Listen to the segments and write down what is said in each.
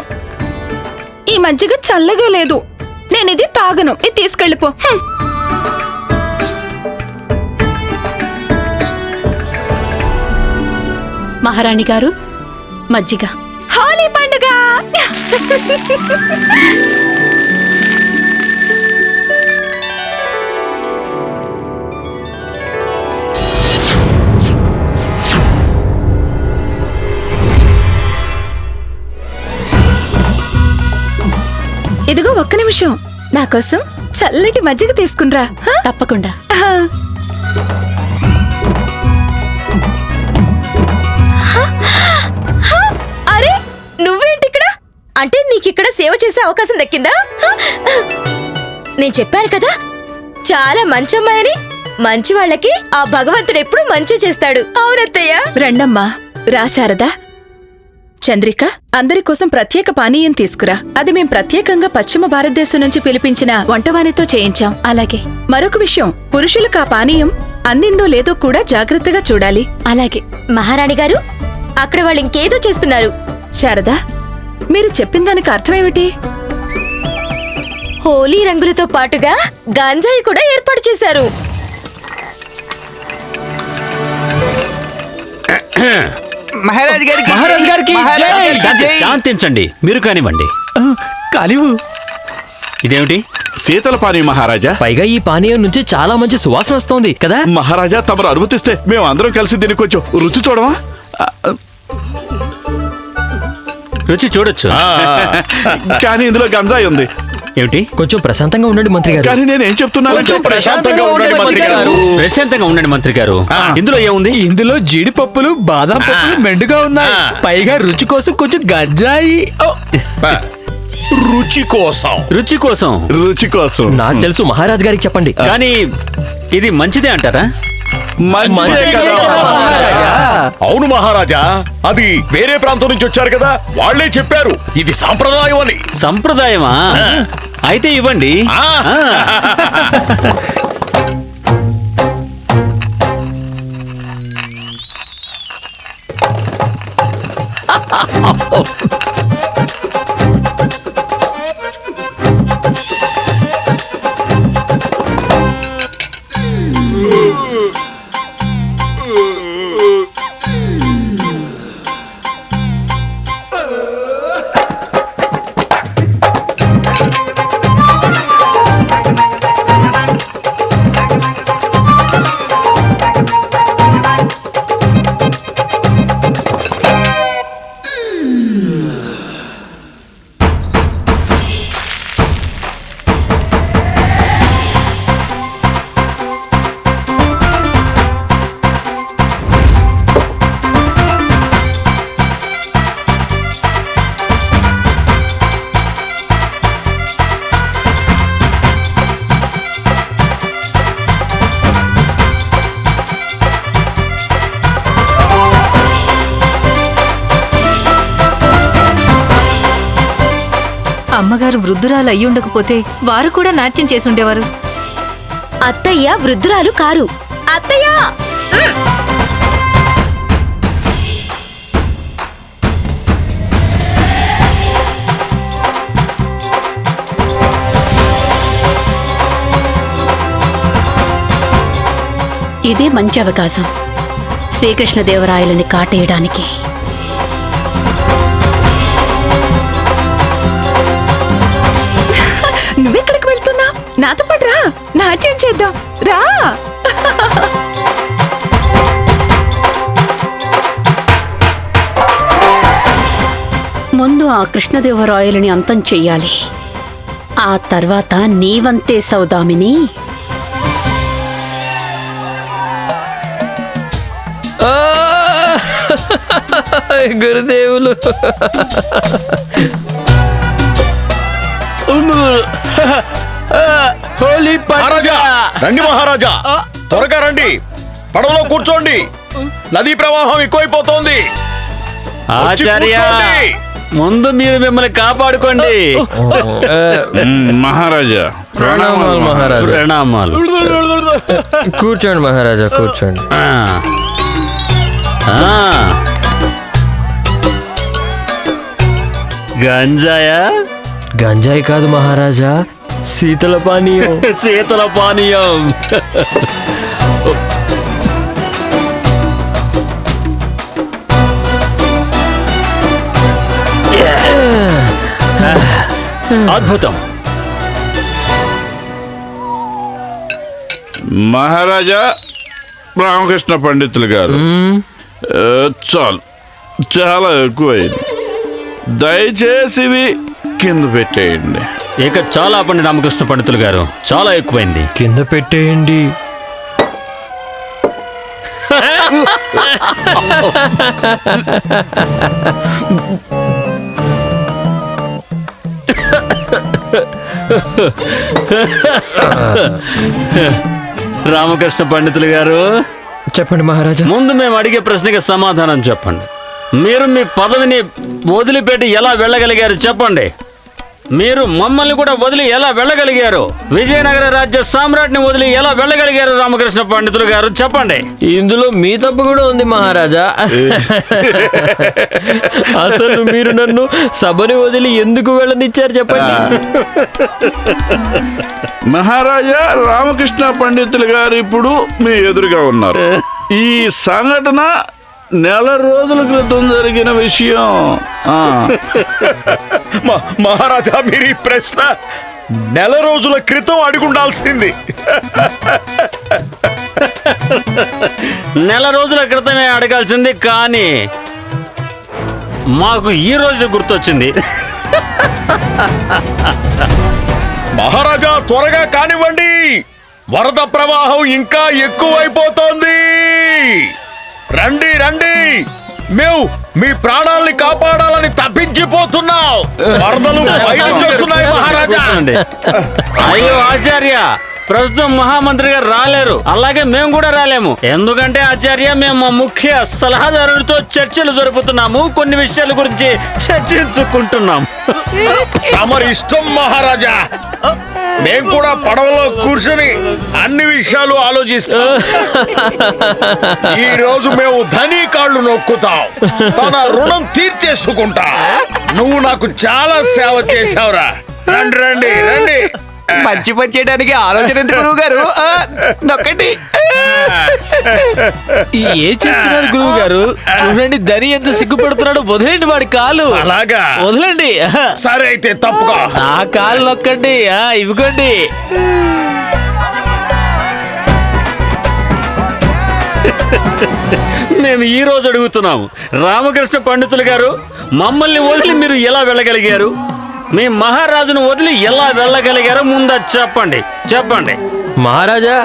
నిమిషం ఈ మజ్జిగ చల్లగా లేదు. నేను ఇది తాగను. ఇది తీసుకెళ్ళిపో. మహారాణి గారు మజ్జిగ. హోలీ పండుగ! ఇదిగో ఒక్క నిమిషం. నా కోసం చల్లటి మజ్జిగ తీసుకునిరా హ? తప్పకుండా. అరే నువ్వేంటి ఇక్కడ? అంటే నీకిక్కడ సేవ చేసే అవకాశం దక్కిందా? నేను చెప్పాను కదా చాలా మంచి అమ్మాయని మంచి వాళ్ళకి ఆ భగవంతుడు ఎప్పుడు మంచి చేస్తాడు. అవునత్తయ్య. రండమ్మా రా శారదా. చంద్రిక అందరి కోసం ప్రత్యేక పానీయం తీసుకురా. అది మేం ప్రత్యేకంగా పశ్చిమ భారతదేశం నుంచి పిలిపించిన వంటవానితో చేయించాం. అలాగే మరొక విషయం పురుషులకు ఆ పానీయం అందిందో లేదో కూడా జాగ్రత్తగా చూడాలి. అలాగే. మహారాణి గారు అక్కడ వాళ్ళు ఇంకేదో చేస్తున్నారు. శారదా మీరు చెప్పిన దానికి అర్థమేమిటి? హోలీ రంగులతో పాటుగా గంజాయి కూడా ఏర్పాటు చేశారు. మహారాజ్ గారికి మహారాజ్ గారికి మహారాజ్ జై! గారికి శాంతి- జై! శాంతించండి. మీరు కానివ్వండి. ఆ, కానివ్వు ఇదేమిటి? శీతల పానీ మహారాజా. పైగా ఈ పానీయం నుంచి చాలా మంచి సువాసన వస్తోంది కదా? మహారాజా తమరు అనుమతిస్తే మేము అందరం కలిసి దీన్ని కొంచెం రుచి చూడమా రుచి చూడొచ్చు. కానీ ఇందులో గంజాయి ఉంది. ఏమిటి? కొంచెం ప్రశాంతంగా ఉండండి మంత్రి గారు. కానీ నేనేం చెప్తున్నాను కొంచెం ప్రశాంతంగా ఉండండి మంత్రి గారు. ప్రశాంతంగా ఉండండి మంత్రి గారు. ఇందులో ఏముంది? ఇందులో జీడిపప్పులు బాదం పప్పులు మెండుగా ఉన్నాయి. పైగా రుచి కోసం కొంచెం గంజాయి. ఓ, రుచి కోసం. రుచి కోసం. రుచి కోసం. నాకు తెలుసు మహారాజ్ గారికి చెప్పండి. కానీ ఇది మంచిదే అంటారా? మంచిదే కదా. అవును మహారాజా. అది వేరే ప్రాంతం నుంచి వచ్చారు కదా వాళ్ళే చెప్పారు. ఇది సాంప్రదాయం అని. సంప్రదాయమా? అయితే ఇవ్వండి. ఆ. వృద్ధురాలు అయ్యుండకపోతే వారు కూడా నాట్యం చేసుండేవారు అత్తయ్య వృద్ధురాలు కారు. అత్తయ్య! ఇదే మంచి అవకాశం. శ్రీకృష్ణదేవరాయలని కాటేయడానికి. నాతో పాటు రా. నాట్యం చేద్దాం. రా. ముందు ఆ కృష్ణదేవరాయలని అంతం చెయ్యాలి. ఆ తర్వాత నీవంతే సౌదామిని. ఆ! గురుదేవులు. హోలీ మహారాజా రండి మహారాజా. త్వరగా రండి. పడవలో కూర్చోండి. నదీ ప్రవాహం ఎక్కువైపోతోంది. ఆచార్య. ముందు మీరు మిమ్మల్ని కాపాడుకోండి. మహారాజా ప్రణామాలు మహారాజా. ప్రణామాలు. కూర్చోండి మహారాజా కూర్చోండి. ఆ. ఆ. గంజాయా? గంజాయి కాదు మహారాజా. శీతల పానీయం. శీతల పానీయం. అద్భుతం. మహారాజా రామకృష్ణ పండితులు గారు. చాలు. చాలా ఎక్కువైంది. దయచేసి ఇవి కింద పెట్టేయండి. ఇక చాలా పండి రామకృష్ణ పండితులు గారు చాలా ఎక్కువైంది. కింద పెట్టేయండి. రామకృష్ణ పండితులు గారు చెప్పండి మహారాజా. ముందు మేము అడిగే ప్రశ్నకి సమాధానం చెప్పండి. మీరు మీ పదవిని వదిలిపెట్టి ఎలా వెళ్ళగలిగారు చెప్పండి. మీరు మమ్మల్ని కూడా వదిలి ఎలా వెళ్ళగలిగారు? విజయనగర రాజ్య సామ్రాట్ని వదిలి ఎలా వెళ్ళగలిగారు రామకృష్ణ పండితులు గారు? చెప్పండి. ఇందులో మీ తప్పు కూడా ఉంది మహారాజా. అసలు మీరు నన్ను సభని వదిలి ఎందుకు వెళ్ళనిచ్చారు చెప్పండి. మహారాజా రామకృష్ణ పండితులు గారు ఇప్పుడు మీ ఎదురుగా ఉన్నారు. ఈ సంఘటన నెల రోజుల క్రితం జరిగిన విషయం. ఆ, మ- మహారాజా మీరు ఈ ప్రశ్న నెల రోజుల క్రితం అడుగుండాల్సింది. నెల రోజుల క్రితమే అడగాల్సింది కానీ మాకు ఈ రోజు గుర్తొచ్చింది. మహారాజా త్వరగా కానివ్వండి. వరద ప్రవాహం ఇంకా ఎక్కువైపోతోంది. రండి రండి. మేము మీ ప్రాణాల్ని కాపాడాలని తప్పించిపోతున్నాం. వరదలు పైనుంచి వస్తున్నాయి మహారాజా. అయ్యో ఆచార్య. ప్రస్తుతం మహామంత్రి గారు రాలేరు. అలాగే మేము కూడా రాలేము. ఎందుకంటే ఆచార్య మేము మా ముఖ్య సలహాదారుడితో చర్చలు జరుపుతున్నాము. కొన్ని విషయాల గురించి చర్చించుకుంటున్నాం తమరి ఇష్టం మహారాజా. మేం కూడా పడవలో కూర్చొని అన్ని విషయాలు ఆలోచిస్తాం. ఈ రోజు మేము ధనీ కాళ్ళు నొక్కుతాం. తన రుణం తీర్చేసుకుంటా. నువ్వు నాకు చాలా సేవ చేశావురా. రండి రండి రండి. మంచి పని చేయడానికి ఆలోచన ఎందుకు గురువు గారు? నొక్కండి. ఈ ఏ చేస్తున్నారు గురువు గారు? చూడండి ధని ఎంత సిగ్గుపడుతున్నాడు. వదిలేండి వాడి కాలు. అలాగా? వదలండి. సరే అయితే తప్పుకో. నా కాలు నొక్కండి. ఆ, ఇవ్వకండి. మేము ఈ రోజు అడుగుతున్నాము. రామకృష్ణ పండితులు గారు మమ్మల్ని వదిలి మీరు ఎలా వెళ్ళగలిగారు? మీ మహారాజును వదిలి ఎలా వెళ్ళగలిగారో ముందు చెప్పండి. చెప్పండి. మహారాజా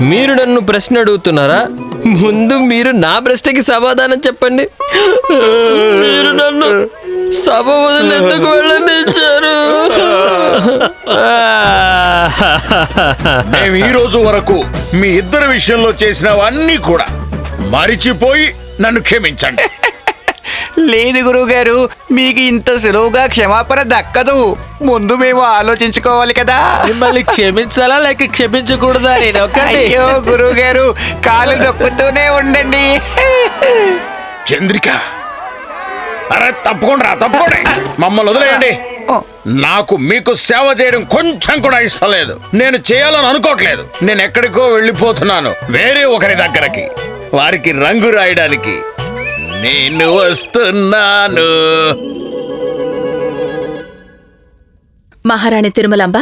మీరు నన్ను ప్రశ్న అడుగుతున్నారా? ముందు మీరు నా ప్రశ్నకి సమాధానం చెప్పండి. మీరు నన్ను సభ వదిలి ఎందుకు వెళ్ళనిచ్చారు? మేము ఈ రోజు వరకు మీ ఇద్దరి విషయంలో చేసినవన్నీ కూడా మరిచిపోయి నన్ను క్షమించండి. లేదు గురువు గారు మీకు ఇంత సులువుగా క్షమాపణ దక్కదు. ముందు మేము ఆలోచించుకోవాలి కదా. మిమ్మల్ని క్షమించాలా లేక క్షమించకూడదా? నేను ఒక్కండి అయ్యో గురువు గారు కాలు నొక్కుతూనే ఉండండి. చంద్రిక అరే తప్పకుండా తప్పకుండా. మమ్మల్ని వదిలేయండి. నాకు మీకు సేవ చేయడం కొంచెం కూడా ఇష్టం లేదు. నేను చేయాలని అనుకోవట్లేదు. నేను ఎక్కడికో వెళ్ళిపోతున్నాను. వేరే ఒకరి దగ్గరకి వారికి రంగు రాయడానికి. నేను వస్తున్నాను. మహారాణి తిరుమలాంబ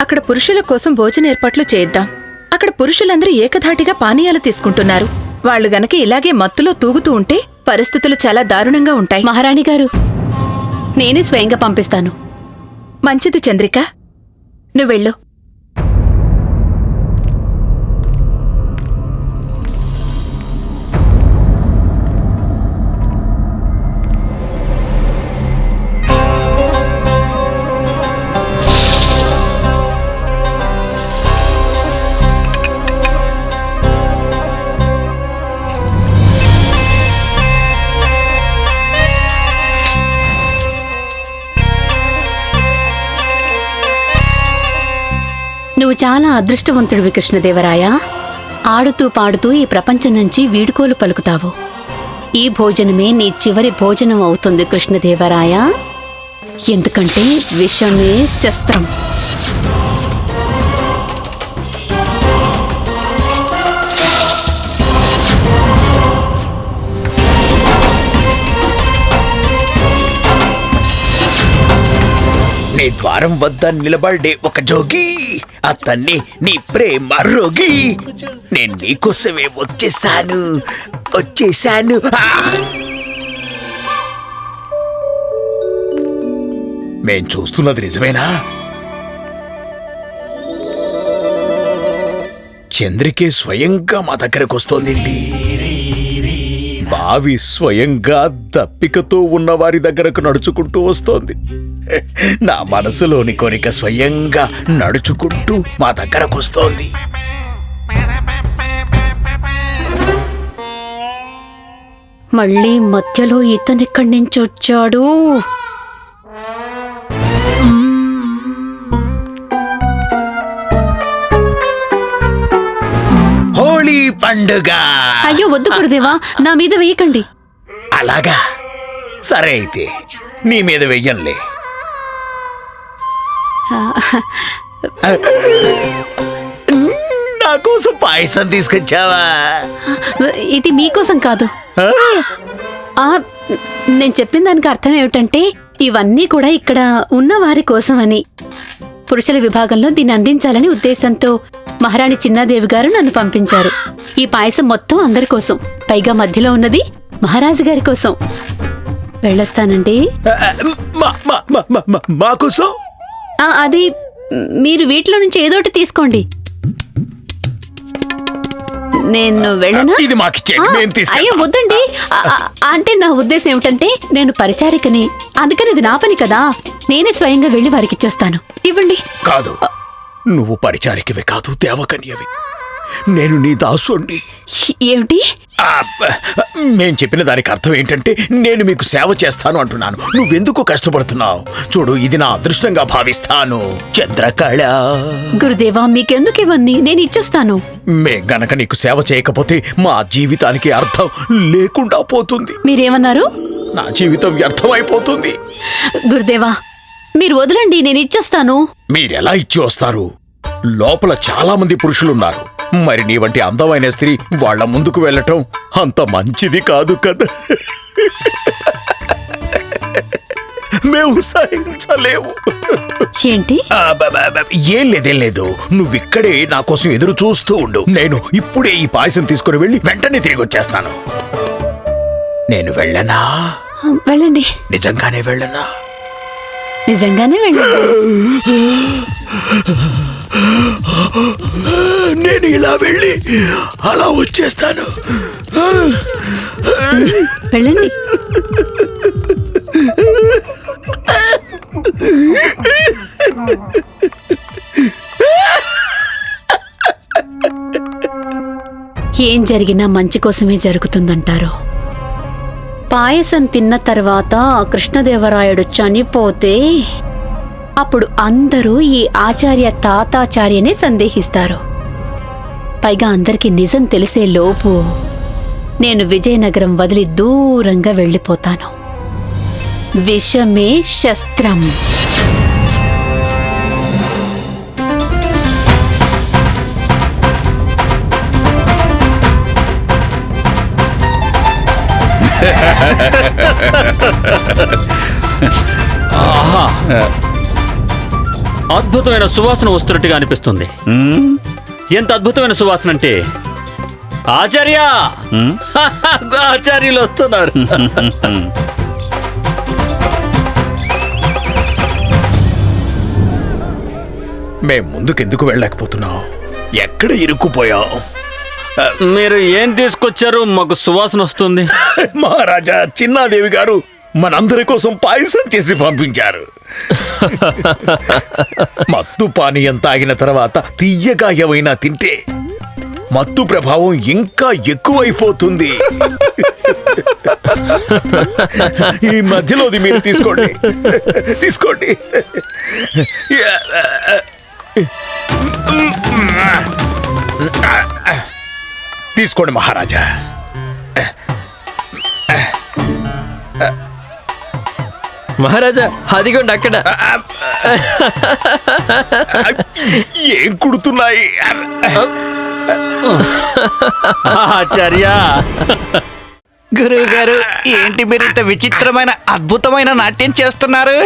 అక్కడ పురుషుల కోసం భోజన ఏర్పాట్లు చేద్దాం. అక్కడ పురుషులందరూ ఏకధాటిగా పానీయాలు తీసుకుంటున్నారు. వాళ్ళు గనక ఇలాగే మత్తులో తూగుతూ ఉంటే పరిస్థితులు చాలా దారుణంగా ఉంటాయి. మహారాణి గారు నేనే స్వయంగా పంపిస్తాను. మంచిది చంద్రిక. నువ్వెళ్ళు. అదృష్టవంతుడివి కృష్ణదేవరాయ. ఆడుతూ పాడుతూ ఈ ప్రపంచం నుంచి వీడుకోలు పలుకుతావు. ఈ భోజనమే నీ చివరి భోజనం అవుతుంది కృష్ణదేవరాయ. ఎందుకంటే విషమే శస్త్రం. నీ ద్వారం వద్ద నిలబడే ఒక జోగి. అతన్ని నీ ప్రేమ రోగి. నేను నీకోసమే వచ్చేసాను. వచ్చేసాను. మేం చూస్తున్నది నిజమేనా? చంద్రికే స్వయంగా మా దగ్గరకు వస్తోంది బావి స్వయంగా దప్పికతో ఉన్నవారి దగ్గరకు నడుచుకుంటూ వస్తోంది. నా మనసులోని కోరిక స్వయంగా నడుచుకుంటూ మా దగ్గరకు వస్తోంది. మళ్ళీ మధ్యలో ఇతనెక్కడి నుంచి వచ్చాడు? పండుగ. అయ్యో వద్దు గురుదేవా నా మీద వేయకండి. అలాగా? సరే అయితే నీ మీద వెయ్యంలే. నా కోసం పాయసం తీసుకొచ్చావా? ఇది మీకోసం కాదు. ఆ? నేను చెప్పిన దానికి అర్థం ఏమిటంటే ఇవన్నీ కూడా ఇక్కడ ఉన్న వారి కోసం అని పురుషుల విభాగంలో దీన్ని అందించాలని ఉద్దేశంతో మహారాణి చిన్నాదేవి గారు నన్ను పంపించారు. ఈ పాయసం మొత్తం అందరి కోసం. పైగా మధ్యలో ఉన్నది మహారాజు గారి కోసం. వెళ్ళొస్తానండి. అది మీరు వీటిలో నుంచి ఏదోటి తీసుకోండి. నేను వెళ్ళనా. అయ్యో వద్దండి. అంటే నా ఉద్దేశం ఏమిటంటే నేను పరిచారికని అందుకని ఇది నా పని కదా. నేనే స్వయంగా వెళ్ళి వారికి ఇచ్చేస్తాను. ఇవ్వండి. కాదు. నువ్వు పరిచారికవి కాదు దేవకన్యవి. నేను నీ దాసుణ్ణి. ఏమిటి? మేం చెప్పిన దానికి అర్థం ఏంటంటే నేను మీకు సేవ చేస్తాను అంటున్నాను. నువ్వెందుకు కష్టపడుతున్నావు? చూడు ఇది నా అదృష్టంగా భావిస్తాను. చంద్రకళ. గురుదేవా మీకెందుకు ఇవన్నీ? నేను ఇచ్చేస్తాను. మేం గనక నీకు సేవ చేయకపోతే మా జీవితానికి అర్థం లేకుండా పోతుంది. మీరేమన్నారు? నా జీవితం వ్యర్థమైపోతుంది. గురుదేవా మీరు వదలండి నేను ఇచ్చేస్తాను. మీరెలా ఇచ్చి వస్తారు? లోపల చాలా మంది పురుషులున్నారు. మరి నీ వంటి అందమైన స్త్రీ వాళ్ళ ముందుకు వెళ్ళటం అంత మంచిది కాదు కదా? మేము సహించలేము. ఏంటి? ఏం లేదేం లేదు. నువ్విక్కడే నా కోసం ఎదురు చూస్తూ ఉండు. నేను ఇప్పుడే ఈ పాయసం తీసుకుని వెళ్ళి వెంటనే తిరిగి వచ్చేస్తాను. నేను వెళ్ళనా? వెళ్ళండి. నిజంగానే వెళ్ళనా? నిజంగానే వెళ్ళండి. నేను ఇలా వెళ్ళి అలా వచ్చేస్తాను. వెళ్ళండి. ఏం జరిగినా మంచి కోసమే జరుగుతుందంటారు. పాయసం తిన్న తర్వాత కృష్ణదేవరాయుడు చనిపోతే అప్పుడు అందరూ ఈ ఆచార్య తాతాచార్యనే సందేహిస్తారు. పైగా అందరికీ నిజం తెలిసే లోపు నేను విజయనగరం వదిలి దూరంగా వెళ్ళిపోతాను. విషమే శస్త్రం. ఆహా. అద్భుతమైన సువాసన వస్తున్నట్టుగా అనిపిస్తుంది. ఎంత అద్భుతమైన సువాసన అంటే ఆచార్య! ఆచార్యులు వస్తున్నారు. మేం ముందుకెందుకు వెళ్ళలేకపోతున్నాం? ఎక్కడ ఇరుక్కుపోయాం? మీరు ఏం తీసుకొచ్చారు? మాకు సువాసన వస్తుంది. మహారాజా చిన్నాదేవి గారు మనందరి కోసం పాయసం చేసి పంపించారు. మత్తు పానీయం తాగిన తర్వాత తీయగా ఏమైనా తింటే మత్తు ప్రభావం ఇంకా ఎక్కువైపోతుంది. ఈ మధ్యలోది మీరు తీసుకోండి. తీసుకోండి. తీసుకోండి మహారాజా. మహారాజా అదిగోండి అక్కడ. ఏం కుడుతున్నాయి? ఆచార్య. గురువు గారు ఏంటి మీరు ఇంత విచిత్రమైన అద్భుతమైన నాట్యం చేస్తున్నారు?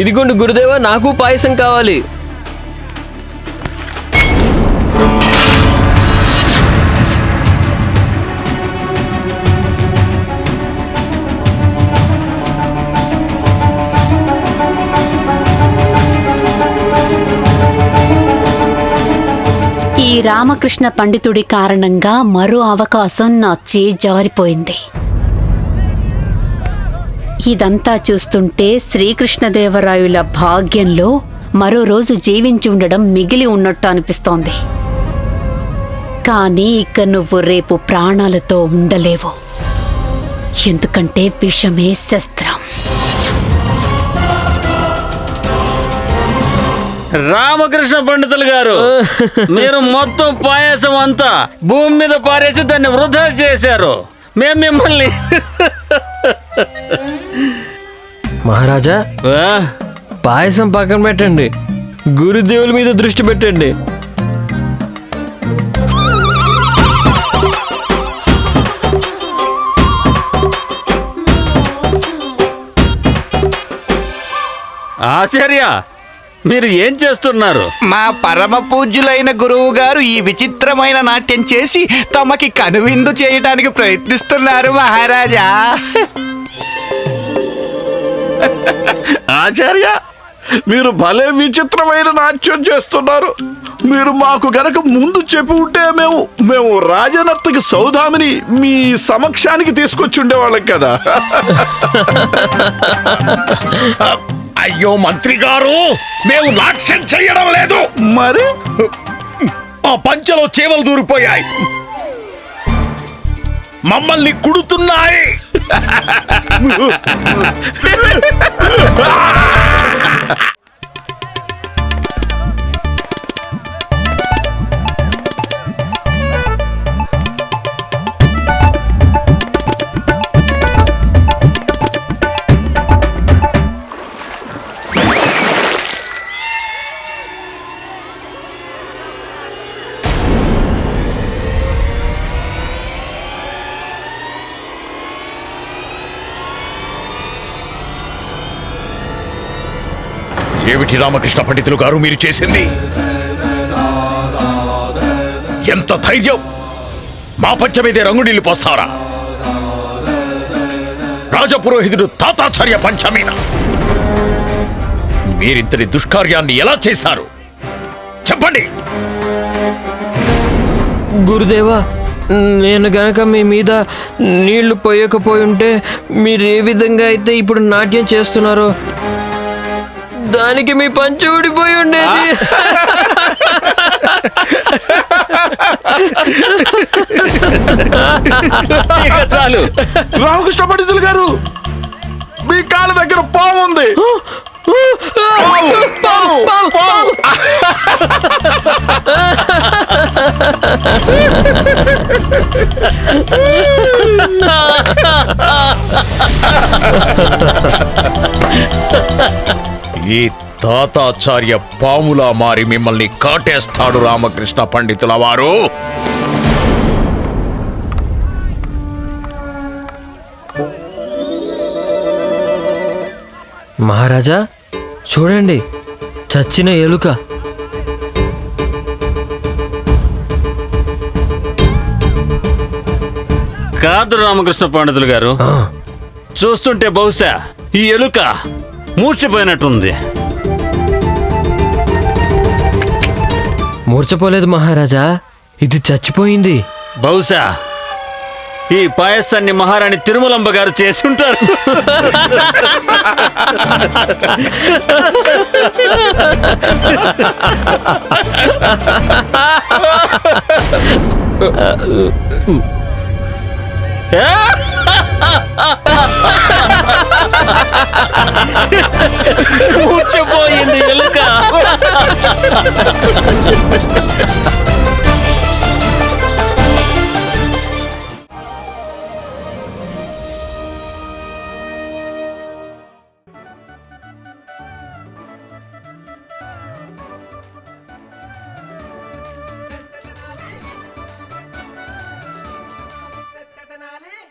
ఇదిగోండి గురుదేవా నాకు పాయసం కావాలి. ఈ రామకృష్ణ పండితుడి కారణంగా మరో అవకాశం నా చే జారిపోయింది. ఇదంతా చూస్తుంటే శ్రీకృష్ణదేవరాయుల భాగ్యంలో మరో రోజు జీవించి ఉండడం మిగిలి ఉన్నట్టు అనిపిస్తోంది. కానీ ఇక నువ్వు రేపు ప్రాణాలతో ఉండలేవు. ఎందుకంటే విషమే శస్త్రం. రామకృష్ణ పండితులు గారు మీరు మొత్తం పాయసం అంతా భూమి మీద పారేసి దాన్ని వృధా చేశారు. మేము మిమ్మల్ని. మహారాజా పాయసం పక్కన పెట్టండి. గురుదేవుల మీద దృష్టి పెట్టండి. ఆచార్య మీరు ఏం చేస్తున్నారు? మా పరమ పూజ్యులైన గురువు గారు ఈ విచిత్రమైన నాట్యం చేసి తమకి కనువిందు చేయటానికి ప్రయత్నిస్తున్నారు మహారాజా. ఆచార్య మీరు భలే విచిత్రమైన నాట్యం చేస్తున్నారు. మీరు మాకు గనక ముందు చెప్పి ఉంటే మేము మేము రాజనర్తకి సౌదామిని మీ సమక్షానికి తీసుకొచ్చి ఉండేవాళ్ళం కదా. అయ్యో మంత్రి గారు మేము నాట్యం చేయడం లేదు. మరి? మా పంచలో చీమలు దూరిపోయాయి. మమ్మల్ని కుడుతున్నాయి. ఏమిటి రామకృష్ణ పండితులు గారు మీరు చేసింది? ఎంత ధైర్యం! మా పంచ మీదే రంగు నీళ్ళు పోస్తారా? రాజపురోహితుడు తాతాచార్య పంచమీన మీరింతటి దుష్కార్యాన్ని ఎలా చేశారు? చెప్పండి! గురుదేవా నేను గనక మీ మీద నీళ్ళు పోయకపోయి ఉంటే మీరు ఏ విధంగా అయితే ఇప్పుడు నాట్యం చేస్తున్నారో దానికి మీ పంచ ఊడిపోయి ఉండేది. ఇక చాలు. రామకృష్ణ పండితులు గారు. మీ కాళ్ళ దగ్గర పాము ఉంది. ఈ తాతాచార్య పాములా మారి మిమ్మల్ని కాటేస్తాడు రామకృష్ణ పండితుల వారు మహారాజా చూడండి చచ్చిన ఎలుక. కాదు రామకృష్ణ పండితులు గారు. చూస్తుంటే బహుశా ఈ ఎలుక మూర్చిపోయినట్టుంది. మూర్చపోలేదు మహారాజా ఇది చచ్చిపోయింది. బహుశా ఈ పాయసాన్ని మహారాణి తిరుమలంబ గారు చేసుంటారు. కూర్చిపోయింది ఎలుక.